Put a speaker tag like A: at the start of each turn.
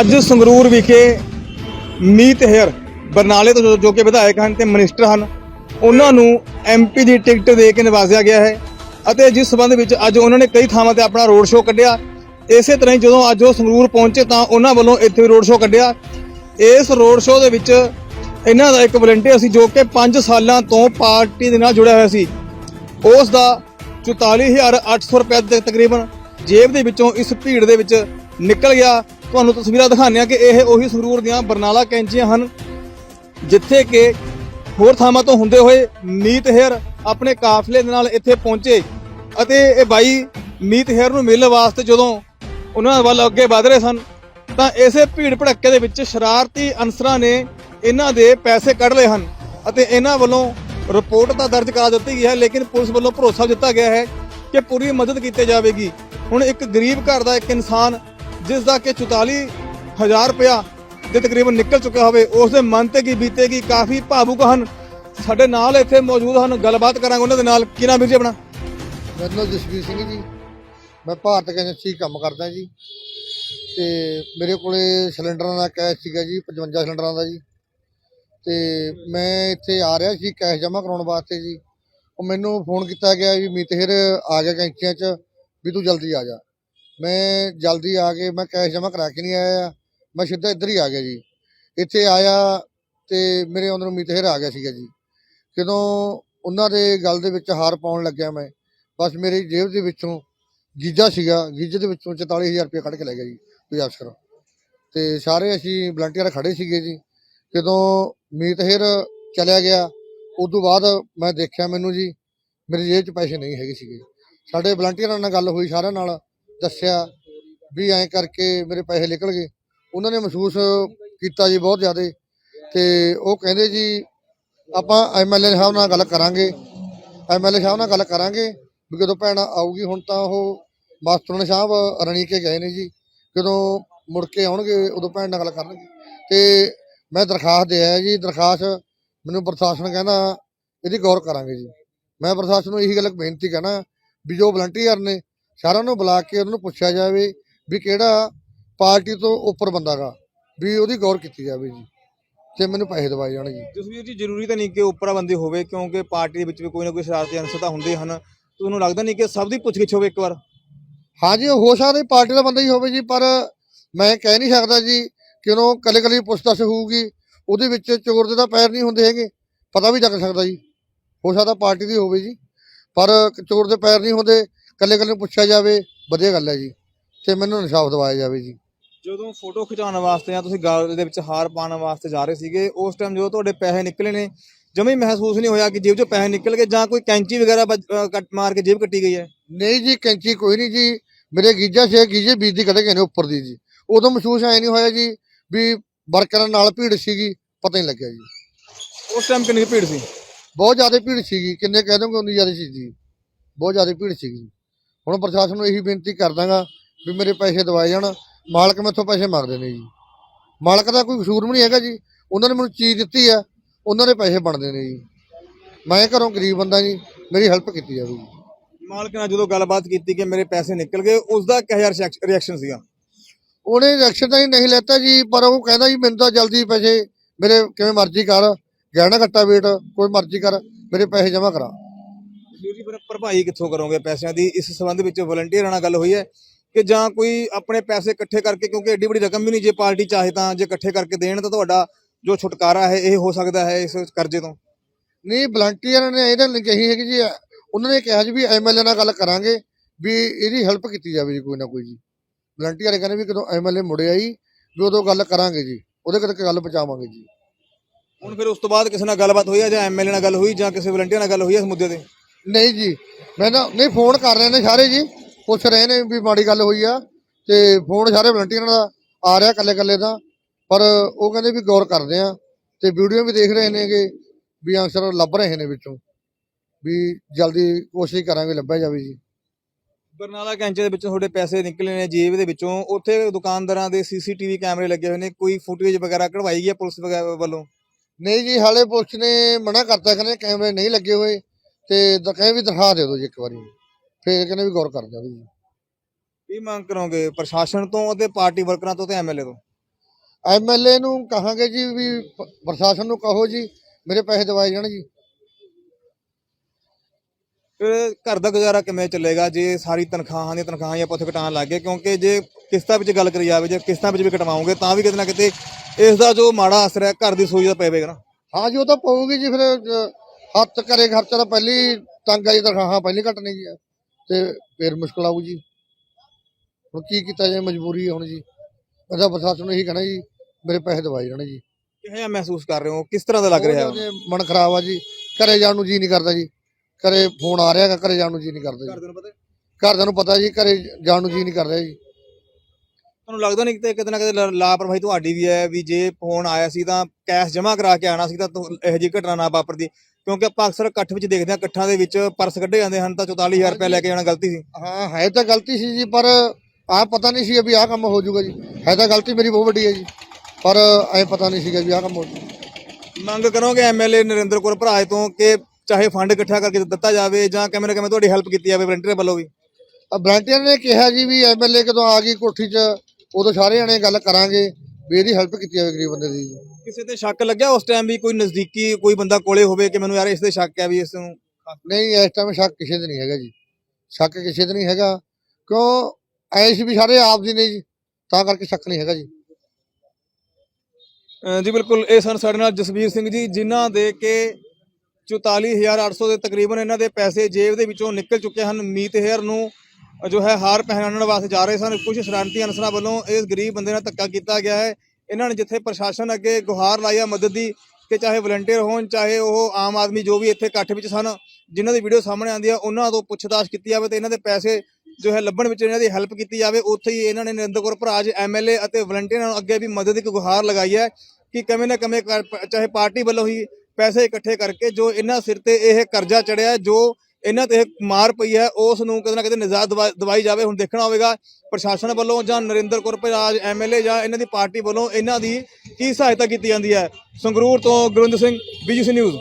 A: ਅੱਜ ਸੰਗਰੂਰ ਵਿਖੇ ਮੀਤ ਹੇਅਰ ਬਰਨਾਲੇ ਤੋਂ ਜੋ- ਕਿ ਵਿਧਾਇਕ ਹਨ ਤੇ ਮਿਨਿਸਟਰ ਹਨ, ਉਹਨਾਂ ਨੂੰ ਐਮਪੀ ਦੀ ਟਿਕਟ ਦੇ ਕੇ ਨਿਵਾਜ਼ਿਆ ਗਿਆ ਹੈ ਅਤੇ ਜਿਸ ਸਬੰਧ ਵਿੱਚ ਅੱਜ ਉਹਨਾਂ ਨੇ ਕਈ ਥਾਵਾਂ ਤੇ ਆਪਣਾ ਰੋਡ ਸ਼ੋਅ ਕੱਢਿਆ। ਇਸੇ ਤਰ੍ਹਾਂ ਹੀ ਜਦੋਂ ਅੱਜ ਉਹ ਸੰਗਰੂਰ ਪਹੁੰਚੇ ਤਾਂ ਉਹਨਾਂ ਵੱਲੋਂ ਇੱਥੇ ਰੋਡ ਸ਼ੋਅ ਕੱਢਿਆ। ਇਸ ਰੋਡ ਸ਼ੋਅ ਦੇ ਵਿੱਚ ਇਹਨਾਂ ਦਾ ਇੱਕ ਵਲੰਟੀਅਰ ਸੀ ਜੋ ਕਿ 5 ਸਾਲਾਂ ਤੋਂ ਪਾਰਟੀ ਦੇ ਨਾਲ ਜੁੜਿਆ ਹੋਇਆ ਸੀ। ਉਸ ਦਾ 44800 ਰੁਪਏ ਦੇ ਤਕਰੀਬਨ ਜੇਬ ਦੇ ਵਿੱਚੋਂ ਇਸ ਭੀੜ ਦੇ ਵਿੱਚ ਨਿਕਲ ਗਿਆ। ਤੁਹਾਨੂੰ ਤਸਵੀਰਾਂ ਦਿਖਾਉਂਦੇ ਆ ਕਿ ਇਹ ਉਹੀ ਸੰਗਰੂਰ ਦੀਆਂ ਬਰਨਾਲਾ ਕੈਂਚੀਆਂ ਹਨ, ਜਿੱਥੇ ਕਿ ਹੋਰ ਥਾਵਾਂ ਤੋਂ ਹੁੰਦੇ ਹੋਏ ਮੀਤ ਹੇਅਰ ਆਪਣੇ ਕਾਫਲੇ ਦੇ ਨਾਲ ਇੱਥੇ ਪਹੁੰਚੇ ਅਤੇ ਇਹ ਬਾਈ ਮੀਤ ਹੇਰ ਨੂੰ ਮਿਲਣ ਵਾਸਤੇ ਜਦੋਂ ਉਹਨਾਂ ਵੱਲ ਅੱਗੇ ਵਧ ਰਹੇ ਸਨ, ਤਾਂ ਇਸੇ ਭੀੜ ਭੜੱਕੇ ਦੇ ਵਿੱਚ ਸ਼ਰਾਰਤੀ ਅਨਸਰਾਂ ਨੇ ਇਹਨਾਂ ਦੇ ਪੈਸੇ ਕੱਢ ਲਏ ਹਨ ਅਤੇ ਇਹਨਾਂ ਵੱਲੋਂ ਰਿਪੋਰਟ ਤਾਂ ਦਰਜ ਕਰਾ ਦਿੱਤੀ ਗਈ ਹੈ, ਲੇਕਿਨ ਪੁਲਿਸ ਵੱਲੋਂ ਭਰੋਸਾ ਦਿੱਤਾ ਗਿਆ ਹੈ ਕਿ ਪੂਰੀ ਮਦਦ ਕੀਤੀ ਜਾਵੇਗੀ। ਹੁਣ ਇੱਕ ਗਰੀਬ ਘਰ ਦਾ ਇੱਕ ਇਨਸਾਨ ਜਿਸ ਦਾ ਕਿ 44000 ਰੁਪਇਆ ਦੇ ਤਕਰੀਬਨ ਨਿਕਲ ਚੁੱਕਿਆ ਹੋਵੇ ਉਸ ਦੇ ਮਨ ਤੇ ਕੀ ਬੀਤੇਗੀ, ਕਾਫੀ ਭਾਵੁਕ ਹਨ। ਸਾਡੇ ਨਾਲ ਇੱਥੇ ਮੌਜੂਦ ਹਨ, ਗੱਲਬਾਤ ਕਰਾਂਗੇ ਉਹਨਾਂ ਦੇ ਨਾਲ। ਕੀ ਨਾਮ ਵੀਰ ਜੀ ਆਪਣਾ?
B: ਮੇਰਾ ਨਾਮ ਜਸਵੀਰ ਸਿੰਘ ਜੀ। ਮੈਂ ਭਾਰਤ ਗੈਸ 'ਚ ਕੰਮ ਕਰਦਾ ਜੀ। ਤੇ ਮੇਰੇ ਕੋਲੇ ਸਿਲੰਡਰਾਂ ਦਾ ਕੈਸ਼ ਸੀਗਾ ਜੀ 55 ਸਿਲੰਡਰਾਂ ਦਾ ਜੀ। ਤੇ ਮੈਂ ਇੱਥੇ ਆ ਰਿਹਾ ਸੀ, ਕੈਸ਼ ਜਮ੍ਹਾਂ ਕਰਾਉਣ ਵਾਸਤੇ ਜੀ। ਉਹ ਮੈਨੂੰ ਫੋਨ ਕੀਤਾ ਗਿਆ ਵੀ ਮੀਤਹਿਰ ਆ ਗਿਆ ਕੈਂਚੀਆਂ 'ਚ, ਵੀ ਤੂੰ ਜਲਦੀ ਆ ਜਾ। ਮੈਂ ਜਲਦੀ ਆ ਕੇ, ਮੈਂ ਕੈਸ਼ ਜਮ੍ਹਾਂ ਕਰਾ ਕੇ ਨਹੀਂ ਆਇਆ। ਮੈਂ ਸਿੱਧਾ ਇੱਧਰ ਹੀ ਆ ਗਿਆ ਜੀ। ਇੱਥੇ ਆਇਆ ਤੇ ਮੇਰੇ ਅੰਦਰੋਂ ਮੀਤਹਿਰ ਆ ਗਿਆ ਸੀਗਾ ਜੀ। ਜਦੋਂ ਉਹਨਾਂ ਦੇ ਗੱਲ ਦੇ ਵਿੱਚ ਹਾਰ ਪਾਉਣ ਲੱਗਿਆ ਮੈਂ, ਬਸ ਮੇਰੀ ਜੇਬ ਦੇ ਵਿੱਚੋਂ ਗੀਜਾ ਸੀਗਾ। ਗੀਜੇ ਦੇ ਵਿੱਚੋਂ 44000 ਰੁਪਏ ਕੱਢ ਕੇ ਲੈ ਗਿਆ ਜੀ ਕੋਈ ਅਫਸਰ ਤੇ ਸਾਰੇ ਅਸੀਂ ਵਲੰਟੀਅਰ ਖੜੇ ਸੀਗੇ ਜੀ। ਜਦੋਂ ਮੀਤਹਿਰ ਚਲਿਆ ਗਿਆ ਉਸ ਤੋਂ ਬਾਅਦ ਮੈਂ ਦੇਖਿਆ ਮੈਨੂੰ ਜੀ, ਮੇਰੀ ਜੇਬ 'ਚ ਪੈਸੇ ਨਹੀਂ ਹੈਗੇ ਸੀਗੇ। ਸਾਡੇ ਵਲੰਟੀਅਰਾਂ ਨਾਲ ਗੱਲ ਹੋਈ ਸਾਰਿਆਂ ਨਾਲ। ਦੱਸਿਆ ਵੀ ਐਂ ਕਰਕੇ ਮੇਰੇ ਪੈਸੇ ਨਿਕਲ ਗਏ। ਉਹਨਾਂ ਨੇ ਮਹਿਸੂਸ ਕੀਤਾ ਜੀ ਬਹੁਤ ਜ਼ਿਆਦਾ ਤੇ ਉਹ ਕਹਿੰਦੇ ਜੀ, ਆਪਾਂ ਐਮਐਲਏ ਸਾਹਿਬ ਨਾਲ ਗੱਲ ਕਰਾਂਗੇ। ਐਮਐਲਏ ਸਾਹਿਬ ਨਾਲ ਗੱਲ ਕਰਾਂਗੇ ਵੀ ਜਦੋਂ ਭੈਣ ਆਊਗੀ, ਹੁਣ ਤਾਂ ਉਹ ਮਾਸਟਰਨ ਸਾਹਿਬ ਰਣੀ ਕੇ ਗਏ ਨੇ ਜੀ। ਜਦੋਂ ਮੁੜ ਕੇ ਆਉਣਗੇ, ਉਦੋਂ ਭੈਣ ਨਾਲ ਗੱਲ ਕਰਨਗੇ। ਤੇ ਮੈਂ ਦਰਖਾਸਤ ਦੇ ਆਇਆ ਜੀ, ਦਰਖਾਸਤ ਮੈਨੂੰ ਪ੍ਰਸ਼ਾਸਨ ਕਹਿੰਦਾ, ਇਹਦੀ ਗੌਰ ਕਰਾਂਗੇ ਜੀ। ਮੈਂ ਪ੍ਰਸ਼ਾਸਨ ਨੂੰ ਇਹੀ ਗੱਲ ਬੇਨਤੀ ਕਰਨਾ ਵੀ ਜੋ ਵਲੰਟੀਅਰ ਨੇ ਸਾਰਿਆਂ ਨੂੰ ਬੁਲਾ ਕੇ ਉਹਨਾਂ ਨੂੰ ਪੁੱਛਿਆ ਜਾਵੇ ਵੀ ਕਿਹੜਾ ਪਾਰਟੀ ਤੋਂ ਉੱਪਰ ਬੰਦਾ ਗਾ ਵੀ ਉਹਦੀ ਗੌਰ ਕੀਤੀ ਜਾਵੇ ਜੀ ਤੇ ਮੈਨੂੰ ਪੈਸੇ ਦਵਾਏ ਜਾਣ ਜੀ
A: ਜਸਵੀਰ ਜੀ ਜ਼ਰੂਰੀ ਤਾਂ ਨਹੀਂ ਕਿ ਉੱਪਰਾ ਬੰਦੇ ਹੋਵੇ ਕਿਉਂਕਿ ਪਾਰਟੀ ਦੇ ਵਿੱਚ ਵੀ ਕੋਈ ਨਾ ਕੋਈ ਸ਼ਰਾਰਤੀ ਅਨਸਰ ਤਾਂ ਹੁੰਦੇ ਹਨ। ਤੁਹਾਨੂੰ ਲੱਗਦਾ ਨਹੀਂ ਕਿ ਸਭ ਦੀ ਪੁੱਛਗਿੱਛ ਹੋਵੇ ਇੱਕ ਵਾਰ?
B: ਹਾਂਜੀ ਹੋ ਸਕਦਾ ਪਾਰਟੀ ਦਾ ਬੰਦਾ ਹੀ ਹੋਵੇ ਜੀ ਪਰ ਮੈਂ ਕਹਿ ਨਹੀਂ ਸਕਦਾ ਜੀ ਕਿ ਉਹਨੂੰ ਕੱਲੇ ਕੱਲੇ ਪੁੱਛਤਾਛ ਹੋਊਗੀ ਉਹਦੇ ਵਿੱਚ ਚੋਰ ਦੇ ਤਾਂ ਪੈਰ ਨਹੀਂ ਹੁੰਦੇ ਹੈਗੇ ਪਤਾ ਵੀ ਲੱਗ ਸਕਦਾ ਜੀ ਹੋ ਸਕਦਾ ਪਾਰਟੀ ਦੀ ਹੋਵੇ ਜੀ ਪਰ ਚੋਰ ਦੇ ਪੈਰ ਨਹੀਂ ਹੁੰਦੇ ਕੱਲੇ ਕੱਲੇ ਪੁੱਛਿਆ ਜਾਵੇ ਵਧੀਆ ਗੱਲ ਹੈ ਜੀ। ਤੇ ਮੈਨੂੰ ਇਨਸਾਫ ਦਿਵਾਇਆ ਜਾਵੇ ਜੀ।
A: ਜਦੋਂ ਫੋਟੋ ਖਿਚਾਉਣ ਵਾਸਤੇ ਜਾਂ ਤੁਸੀਂ ਗਲ ਦੇ ਵਿੱਚ ਹਾਰ ਪਾਉਣ ਵਾਸਤੇ ਜਾ ਰਹੇ ਸੀਗੇ ਉਸ ਟਾਈਮ ਜਦੋਂ ਤੁਹਾਡੇ ਪੈਸੇ ਨਿਕਲੇ ਨੇ ਜਮੇ ਮਹਿਸੂਸ ਨਹੀਂ ਹੋਇਆ ਕਿ ਜੇਬ 'ਚੋਂ ਪੈਸੇ ਨਿਕਲ ਗਏ ਜਾਂ ਕੋਈ ਕੈਂਚੀ ਵਗੈਰਾ ਕੱਟ ਮਾਰ ਕੇ ਜੇਬ ਕੱਟੀ ਗਈ ਹੈ?
B: ਨਹੀਂ ਜੀ ਕੈਂਚੀ ਕੋਈ ਨਹੀਂ ਜੀ। ਮੇਰੇ ਗੀਜਾ ਸੇ ਗੀਜੇ ਬੀਜ ਦੀ ਕੱਢ ਗਏ ਨੇ ਉੱਪਰ ਦੀ ਜੀ। ਉਦੋਂ ਮਹਿਸੂਸ ਐ ਨਹੀਂ ਹੋਇਆ ਜੀ ਵੀ ਵਰਕਰਾਂ ਨਾਲ ਭੀੜ ਸੀਗੀ ਪਤਾ ਨਹੀਂ ਲੱਗਿਆ ਜੀ।
A: ਉਸ ਟਾਈਮ ਕਿੰਨੀ ਭੀੜ ਸੀ?
B: ਬਹੁਤ ਜ਼ਿਆਦਾ ਭੀੜ ਸੀਗੀ। ਕਿੰਨੇ ਕਹਿ ਦੋਗੇ ਉਨੀ ਜ਼ਿਆਦਾ ਸੀ ਜੀ। ਬਹੁਤ ਜ਼ਿਆਦਾ ਭੀੜ ਸੀਗੀ ਹੁਣ ਪ੍ਰਸ਼ਾਸਨ ਨੂੰ ਇਹੀ ਬੇਨਤੀ ਕਰਦਾਗਾ ਵੀ ਮੇਰੇ ਪੈਸੇ ਦਵਾਏ ਜਾਣ। ਮਾਲਕ ਮੈਥੋਂ ਪੈਸੇ ਮੰਗਦੇ ਨੇ ਜੀ। ਮਾਲਕ ਦਾ ਕੋਈ ਕਸੂਰ ਵੀ ਨਹੀਂ ਹੈਗਾ ਜੀ। ਉਹਨਾਂ ਨੇ ਮੈਨੂੰ ਚੀਜ਼ ਦਿੱਤੀ ਆ ਉਹਨਾਂ ਦੇ ਪੈਸੇ ਬਣਦੇ ਨੇ ਜੀ। ਮੈਂ ਘਰੋਂ ਗਰੀਬ ਬੰਦਾ ਜੀ ਮੇਰੀ ਹੈਲਪ ਕੀਤੀ ਜਾਵੇ ਜੀ।
A: ਮਾਲਕ ਨਾਲ ਜਦੋਂ ਗੱਲਬਾਤ ਕੀਤੀ ਕਿ ਮੇਰੇ ਪੈਸੇ ਨਿਕਲ ਗਏ ਉਸ ਦਾ ਕਿਹੋ ਜਿਹਾ ਰਿਐਕਸ਼ਨ ਸੀਗਾ?
B: ਉਹਨੇ ਰਿਐਕਸ਼ਨ ਤਾਂ ਨਹੀਂ ਲੈਤਾ ਜੀ ਪਰ ਉਹ ਕਹਿੰਦਾ ਜੀ ਮੈਨੂੰ ਤਾਂ ਜਲਦੀ ਪੈਸੇ ਮੇਰੇ ਕਿਵੇਂ ਮਰਜ਼ੀ ਕਰ ਗਹਿਣਾ ਘੱਟਾ ਵੇਟ ਕੋਈ ਮਰਜ਼ੀ ਕਰ ਮੇਰੇ ਪੈਸੇ ਜਮ੍ਹਾਂ ਕਰਾ।
A: ਭਰਪਾਈ ਕਿੱਥੋਂ ਕਰੋਗੇ ਪੈਸਿਆਂ ਦੀ? ਇਸ ਸੰਬੰਧ ਵਿੱਚ ਵਲੰਟੀਅਰਾਂ ਨਾਲ ਗੱਲ ਹੋਈ ਹੈ ਕਿ ਜਾਂ ਕੋਈ ਆਪਣੇ ਪੈਸੇ ਇਕੱਠੇ ਕਰਕੇ ਕਿਉਂਕਿ ਐਡੀ ਵੱਡੀ ਰਕਮ ਵੀ ਨਹੀਂ ਜੇ ਪਾਰਟੀ ਚਾਹੇ ਤਾਂ ਜੇ ਇਕੱਠੇ ਕਰਕੇ ਦੇਣ ਤਾਂ ਤੁਹਾਡਾ ਜੋ ਛੁਟਕਾਰਾ ਹੈ ਇਹ ਹੋ ਸਕਦਾ ਹੈ ਇਸ ਕਰਜ਼ੇ ਤੋਂ।
B: ਨਹੀਂ ਵਲੰਟੀਅਰ ਨੇ ਇਹਦਾ ਨਹੀਂ ਕਹੀ ਹੈਗੀ ਜੀ। ਉਹਨਾਂ ਨੇ ਕਿਹਾ ਜੀ ਵੀ ਐਮਐਲਏ ਨਾਲ ਗੱਲ ਕਰਾਂਗੇ ਵੀ ਇਹਦੀ ਹੈਲਪ ਕੀਤੀ ਜਾਵੇ ਜੀ ਕੋਈ ਨਾ ਕੋਈ ਜੀ। ਵਲੰਟੀਅਰ ਕਹਿੰਦੇ ਵੀ ਕਦੋਂ ਐਮਐਲਏ ਮੁੜਿਆ ਜੀ ਵੀ ਉਦੋਂ ਗੱਲ ਕਰਾਂਗੇ ਜੀ। ਉਹਦੇ ਕਰਕੇ ਗੱਲ ਪਹੁੰਚਾਵਾਂਗੇ ਜੀ।
A: ਹੁਣ ਫਿਰ ਉਸ ਤੋਂ ਬਾਅਦ ਕਿਸੇ ਨਾਲ ਗੱਲਬਾਤ ਹੋਈ ਹੈ ਜਾਂ ਐਮਐਲਏ ਨਾਲ ਗੱਲ ਹੋਈ ਜਾਂ ਕਿਸੇ ਵਲੰਟੀਅਰ ਨਾਲ ਗੱਲ ਹੋਈ ਹੈ ਇਸ ਮੁੱਦੇ ਤੇ?
B: ਨਹੀਂ ਜੀ ਮੈਂ ਨਾ ਨਹੀਂ ਫੋਨ ਕਰ ਰਹੇ ਨੇ ਸਾਰੇ ਜੀ। ਪੁੱਛ ਰਹੇ ਨੇ ਵੀ ਮਾੜੀ ਗੱਲ ਹੋਈ ਆ ਤੇ ਫੋਨ ਸਾਰੇ ਵਲੰਟੀਅਰਾਂ ਦਾ ਆ ਰਿਹਾ ਕੱਲੇ ਕੱਲੇ ਦਾ। ਪਰ ਉਹ ਕਹਿੰਦੇ ਵੀ ਗੌਰ ਕਰਦੇ ਆ ਤੇ ਵੀਡੀਓ ਵੀ ਦੇਖ ਰਹੇ ਨੇਗੇ ਵੀ ਆਨਸਰ ਲੱਭ ਰਹੇ ਨੇ ਵਿੱਚੋਂ। ਵੀ ਜਲਦੀ ਕੋਸ਼ਿਸ਼ ਕਰਾਂਗੇ ਲੱਭਿਆ ਜਾਵੇ ਜੀ।
A: ਬਰਨਾਲਾ ਕੈਂਚੇ ਦੇ ਵਿੱਚੋਂ ਤੁਹਾਡੇ ਪੈਸੇ ਨਿਕਲੇ ਨੇ ਜੇਬ ਦੇ ਵਿੱਚੋਂ। ਉੱਥੇ ਦੁਕਾਨਦਾਰਾਂ ਦੇ ਸੀਸੀਟੀਵੀ ਕੈਮਰੇ ਲੱਗੇ ਹੋਏ ਨੇ। ਕੋਈ ਫੁਟੇਜ ਵਗੈਰਾ ਕਢਵਾਈ ਗਈ ਹੈ ਪੁਲਿਸ ਵਗੈਰਾ ਵੱਲੋਂ?
B: ਨਹੀਂ ਜੀ ਹਾਲੇ ਪੁਲਿਸ ਨੇ ਮਨਾ ਕਰਤਾ ਕਹਿੰਦੇ ਕੈਮਰੇ ਨਹੀਂ ਲੱਗੇ ਹੋਏ। ਤੇ ਦ- ਕਹਿੰਦੇ ਵੀ ਦਿਖਾ ਦੇ ਦਿਓ ਜੀ ਇੱਕ ਵਾਰੀ। ਫੇਰ ਕਹਿੰਦੇ ਵੀ ਗੌਰ ਕਰ ਜਾਵੇ ਜੀ।
A: ਕੀ ਮੰਗ ਕਰੋਗੇ? ਪ੍ਰਸ਼ਾਸਨ ਤੋਂ ਅਤੇ ਪਾਰਟੀ ਵਰਕਰਾਂ ਤੋਂ ਤੇ? ਐਮਐਲਏ ਤੋਂ
B: ਐਮਐਲਏ ਨੂੰ ਕਹਾਂਗੇ ਜੀ ਵੀ ਪ- ਪ੍ਰਸ਼ਾਸਨ ਨੂੰ ਕਹੋ ਜੀ ਮੇਰੇ ਪੈਸੇ ਦਿਵਾਏ ਜਾਣ ਜੀ।
A: ਫਿਰ ਘਰ ਦਾ ਗੁਜ਼ਾਰਾ ਕਿਵੇਂ ਚੱਲੇਗਾ? ਜੇ ਸਾਰੀ ਤਨਖਾਹਾਂ ਦੀਆਂ ਤਨਖਾਹਾਂ ਜਾਂ ਪੁੱਥ ਕਟਾਉਣ ਲੱਗ ਗਏ ਕਿਉਂਕਿ ਜੇ ਕਿਸ਼ਤਾਂ ਵਿੱਚ ਗੱਲ ਕਰੀ ਜਾਵੇ ਜੇ ਕਿਸ਼ਤਾਂ ਵਿੱਚ ਵੀ ਕਟਵਾਓਗੇ ਤਾਂ ਵੀ ਕਿਤੇ ਨਾ ਕਿਤੇ ਇਸ ਦਾ ਜੋ ਮਾੜਾ ਅਸਰ ਹੈ ਘਰ ਦੀ ਸੋਚ ਦਾ ਪਵੇਗਾ ਨਾ।
B: ਹਾਂ ਜੀ ਉਹ ਤਾਂ ਪਊਗੀ ਜੀ ਫਿਰ ਅ, ਹੱਥ ਕਰੇ ਖਰਚਾ ਤਾਂ ਪਹਿਲੀ ਤੰਗ ਆਈ ਤਨਖਾਹਾਂ ਪਹਿਲੀ ਘਟਣੀ ਜੀ ਤੇ ਫਿਰ ਮੁਸ਼ਕਲ ਆਊ ਜੀ। ਹੁਣ ਕੀ ਕੀਤਾ ਜਾਏ ਮਜਬੂਰੀ ਹੁਣ ਜੀ। ਤਾਂ ਪ੍ਰਸ਼ਾਸਨ ਨੂੰ ਇਹੀ ਕਹਿਣਾ ਜੀ ਮੇਰੇ ਪੈਸੇ ਦਿਵਾਏ ਜਾਣ ਜੀ।
A: ਕਿਹੋ ਮਹਿਸੂਸ ਕਰ ਰਹੇ ਹੋ? ਕਿਸ ਤਰ੍ਹਾਂ ਦਾ ਲੱਗ ਰਿਹਾ? ਹੈ
B: ਮਨ ਖਰਾਬ ਆ ਜੀ। ਘਰੇ ਜਾਣ ਨੂੰ ਜੀ ਨਹੀਂ ਕਰਦਾ ਜੀ। ਘਰੇ ਫੋਨ ਆ ਰਿਹਾ ਘਰੇ ਜਾਣ ਨੂੰ ਜੀ ਨਹੀਂ ਕਰਦਾ ਜੀ।
A: ਘਰਦਿਆਂ ਨੂੰ ਪਤਾ
B: ਜੀ ਘਰੇ ਜਾਣ ਨੂੰ ਜੀ ਨਹੀਂ ਕਰਦਾ ਜੀ।
A: ਤੁਹਾਨੂੰ ਲੱਗਦਾ ਨਹੀਂ ਕਿ ਕਿਤੇ ਨਾ ਕਿਤੇ ਲਾਪਰਵਾਹੀ ਤੁਹਾਡੀ ਵੀ ਹੈ ਵੀ ਜੇ ਫੋਨ ਆਇਆ ਸੀ ਤਾਂ ਕੈਸ਼ ਜਮ੍ਹਾਂ ਕਰਾ ਕੇ ਆਣਾ ਸੀ ਤਾਂ ਤੁ- ਇਹੋ ਜਿਹੀ ਘਟਨਾ ਨਾ ਵਾਪਰਦੀ। ਕਿਉਂਕਿ ਆਪਾਂ ਅਕਸਰ ਇਕੱਠ ਵਿੱਚ ਦੇਖਦੇ ਹਾਂ ਇਕੱਠਾਂ ਦੇ ਵਿੱਚ ਪਰਸ ਕੱਢੇ ਜਾਂਦੇ ਹਨ ਤਾਂ 44000 ਰੁਪਏ ਲੈ ਕੇ ਜਾਣਾ ਗਲਤੀ ਸੀ।
B: ਹਾਂ ਹੈ ਤਾਂ ਗਲਤੀ ਸੀ ਜੀ ਪਰ ਆ ਪਤਾ ਨਹੀਂ ਸੀ ਵੀ ਆਹ ਕੰਮ ਹੋ ਜਾਊਗਾ ਜੀ। ਹੈ ਤਾਂ ਗਲਤੀ ਮੇਰੀ ਬਹੁਤ ਵੱਡੀ ਹੈ ਜੀ ਪਰ ਐ ਪਤਾ ਨਹੀਂ ਸੀਗਾ ਵੀ ਆਹ ਕੰਮ ਹੋ ਜਾਊ
A: ਮੰਗ ਕਰੋਗੇ ਐਮਐਲਏ ਨਰਿੰਦਰ ਕੌਰ ਭਰਾਏ ਤੋਂ ਕਿ ਚਾਹੇ ਫੰਡ ਇਕੱਠਾ ਕਰਕੇ ਦਿੱਤਾ ਜਾਵੇ ਜਾਂ ਕਿਵੇਂ ਨਾ ਕਿਵੇਂ ਤੁਹਾਡੀ ਹੈਲਪ ਕੀਤੀ ਜਾਵੇ ਵਲੰਟੀਅਰ ਵੱਲੋਂ ਵੀ?
B: ਵਲੰਟੀਅਰ ਨੇ ਕਿਹਾ ਜੀ ਵੀ ਐਮਐਲਏ ਕਦੋਂ ਆ ਗਈ ਕੋਠੀ 'ਚ ਉਦੋਂ ਸਾਰੇ ਜਣੇ ਗੱਲ ਕਰਾਂਗੇ। ਵੀ ਇਹਦੀ ਹੈਲਪ ਕੀਤੀ ਜਾਵੇ ਗਰੀਬ ਬੰਦੇ ਦੀ ਜੀ।
A: ਕਿਸੇ ਤੇ ਸ਼ੱਕ ਲੱਗਿਆ ਉਸ ਟਾਈਮ ਵੀ ਕੋਈ ਨਜ਼ਦੀਕੀ ਕੋਈ ਬੰਦਾ ਕੋਲੇ ਹੋਵੇ ਕਿ ਮੈਨੂੰ ਯਾਰ ਇਸ ਤੇ ਸ਼ੱਕ ਹੈ ਵੀ ਇਸ ਨੂੰ
B: ਨਹੀਂ ਇਸ ਟਾਈਮ ਸ਼ੱਕ ਕਿਸੇ ਤੇ ਨਹੀਂ ਹੈਗਾ ਜੀ। ਸ਼ੱਕ ਕਿਸੇ ਤੇ ਨਹੀਂ ਹੈਗਾ। ਕਿਉਂ? ਐਸ਼ ਵੀ ਸਾਰੇ ਆਪ ਜੀ ਨੇ ਜੀ। ਤਾਂ ਕਰਕੇ ਸ਼ੱਕ ਨਹੀਂ ਹੈਗਾ ਜੀ।
A: ਜੀ ਬਿਲਕੁਲ ਇਹ ਸਨ ਸਾਡੇ ਨਾਲ ਜਸਵੀਰ ਸਿੰਘ ਜੀ ਜਿਨ੍ਹਾਂ ਦੇ ਕਿ 44800 ਦੇ ਤਕਰੀਬਨ ਇਹਨਾਂ ਦੇ ਪੈਸੇ ਜੇਬ ਦੇ ਵਿੱਚੋਂ ਨਿਕਲ ਚੁੱਕੇ ਹਨ। ਮੀਤ ਹੇਅਰ ਨੂੰ ਜੋ ਹੈ ਹਾਰ ਪਹਿਨਾਉਣ ਵਾਸਤੇ ਜਾ ਰਹੇ ਸਨ। ਕੁਝ ਸ਼ਰਾਰਤੀ ਅਨਸਰਾਂ ਵੱਲੋਂ ਇਸ ਗਰੀਬ ਬੰਦੇ ਨਾਲ ਧੱਕਾ ਕੀਤਾ ਗਿਆ ਹੈ। ਇਹਨਾਂ ਨੇ ਜਿੱਥੇ ਪ੍ਰਸ਼ਾਸਨ ਅੱਗੇ ਗੁਹਾਰ ਲਾਈ ਹੈ ਮਦਦ ਦੀ ਕਿ ਚਾਹੇ ਵਲੰਟੀਅਰ ਹੋਣ, ਚਾਹੇ ਉਹ ਆਮ ਆਦਮੀ ਜੋ ਵੀ ਇੱਥੇ ਇਕੱਠ ਵਿੱਚ ਸਨ, ਜਿਨ੍ਹਾਂ ਦੀ ਵੀਡੀਓ ਸਾਹਮਣੇ ਆਉਂਦੀ ਆ, ਉਹਨਾਂ ਤੋਂ ਪੁੱਛਤਾਛ ਕੀਤੀ ਜਾਵੇ ਤੇ ਇਹਨਾਂ ਦੇ ਪੈਸੇ ਜੋ ਹੈ ਲੱਭਣ ਵਿੱਚ ਇਹਨਾਂ ਦੀ ਹੈਲਪ ਕੀਤੀ ਜਾਵੇ। ਉੱਥੇ ਹੀ ਇਹਨਾਂ ਨੇ ਨਰਿੰਦਰ ਕੌਰ ਭਰਾਜ ਐਮਐਲਏ ਅਤੇ ਵਲੰਟੀਅਰਾਂ ਨੂੰ ਅੱਗੇ ਵੀ ਮਦਦ ਦੀ ਗੁਹਾਰ ਲਗਾਈ ਹੈ ਕਿ ਕਿਵੇਂ ਨਾ ਕਿਵੇਂ ਕਰ- ਚਾਹੇ ਪਾਰਟੀ ਵੱਲੋਂ ਹੀ ਪੈਸੇ ਇਕੱਠੇ ਕਰਕੇ ਜੋ ਇਹਨਾਂ ਸਿਰ ਤੇ ਇਹ ਕਰਜ਼ਾ ਚੜਿਆ ਜੋ ਇਹਨਾਂ ਤੇ ਮਾਰ ਪਈ ਹੈ ਉਸ ਨੂੰ ਕਿਤੇ ਨਾ ਕਿਤੇ ਨਿਜ਼ਾਤ ਦਵਾ- ਦਵਾਈ ਜਾਵੇ, ਹੁਣ ਦੇਖਣਾ ਹੋਵੇਗਾ ਪ੍ਰਸ਼ਾਸਨ ਵੱਲੋਂ ਜਾਂ ਨਰਿੰਦਰ ਕੌਰ ਭਰਾਜ ਐਮਐਲਏ ਜਾਂ ਇਹਨਾਂ ਦੀ ਪਾਰਟੀ ਵੱਲੋਂ ਇਹਨਾਂ ਦੀ ਕੀ ਸਹਾਇਤਾ ਕੀਤੀ ਜਾਂਦੀ ਹੈ? ਸੰਗਰੂਰ ਤੋਂ ਗੁਰਵਿੰਦਰ ਸਿੰਘ ਬੀਜੀਸੀ ਨਿਊਜ਼